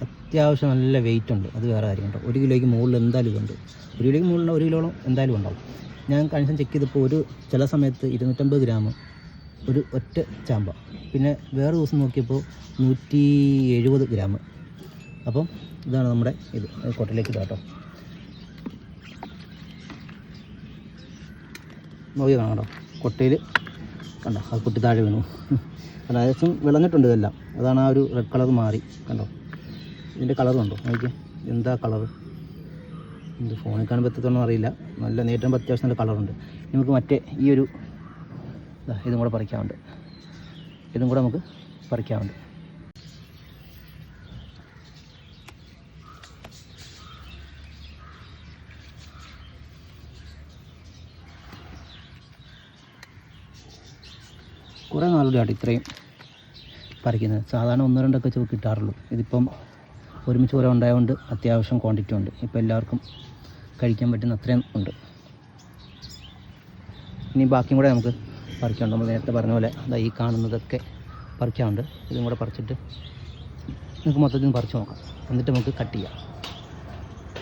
അത്യാവശ്യം നല്ല വെയിറ്റ് ഉണ്ട്. അത് വേറെ കാര്യം കേട്ടോ. ഒരു കിലോയ്ക്ക് മുകളിൽ എന്തായാലും ഇതുണ്ട്. ഒരു കിലോയ്ക്ക് മുകളിൽ ഒരു കിലോളം എന്തായാലും ഉണ്ടാവും. ഞാൻ കഴിഞ്ഞ ചെക്ക് ചെയ്തപ്പോൾ ഒരു ചില സമയത്ത് ഇരുന്നൂറ്റമ്പത് ഗ്രാം ഒരു ഒറ്റ ചാമ്പ. പിന്നെ വേറെ ദിവസം നോക്കിയപ്പോൾ നൂറ്റി എഴുപത് ഗ്രാം അപ്പം ഇതാണ് നമ്മുടെ ഇത് കൊട്ടയിലേക്ക് കേട്ടോ. നോക്കി കാണാം കേട്ടോ. കൊട്ടയിൽ കണ്ടോ അത് കുട്ടി താഴെ വീണു. കണ്ടോ ഏകദേശം വിളഞ്ഞിട്ടുണ്ട് ഇതെല്ലാം. അതാണ് ആ ഒരു റെഡ് കളർ മാറി. കണ്ടോ? ഇതിന്റെ കളർ കണ്ടോ? നോക്കിയേ. എന്താ കളർ ഇത് ഫോണിൽ കാണുമ്പോൾ എത്രത്തോളം അറിയില്ല. നല്ല നേരിട്ടുമ്പോൾ അത്യാവശ്യം നല്ല കളറുണ്ട് നമുക്ക് മറ്റേ ഈ ഒരു ഇതും കൂടെ പറിക്കാറുണ്ട് ഇതും കൂടെ നമുക്ക് പറിക്കാറുണ്ട് കുറേ ആയിട്ട് ഇത്രയും പറിക്കുന്നത്. സാധാരണ ഒന്നോ രണ്ടൊക്കെ ചുവ കിട്ടാറുള്ളൂ. ഇതിപ്പം ഒരുമിച്ച് കുറേ ഉണ്ടായതുകൊണ്ട് അത്യാവശ്യം ക്വാണ്ടിറ്റി ഉണ്ട്. ഇപ്പോൾ എല്ലാവർക്കും കഴിക്കാൻ പറ്റുന്ന അത്രയും ഉണ്ട്. ഇനി ബാക്കിയും കൂടെ നമുക്ക് പറിക്കാനുണ്ട്. നമ്മൾ നേരത്തെ പറഞ്ഞ പോലെ അതാ ഈ കാണുന്നതൊക്കെ പറിക്കാറുണ്ട് ഇതും കൂടെ പറിച്ചിട്ട് നമുക്ക് മൊത്തത്തിൽ പറിച്ച് നോക്കാം. എന്നിട്ട് നമുക്ക് കട്ട് ചെയ്യാം.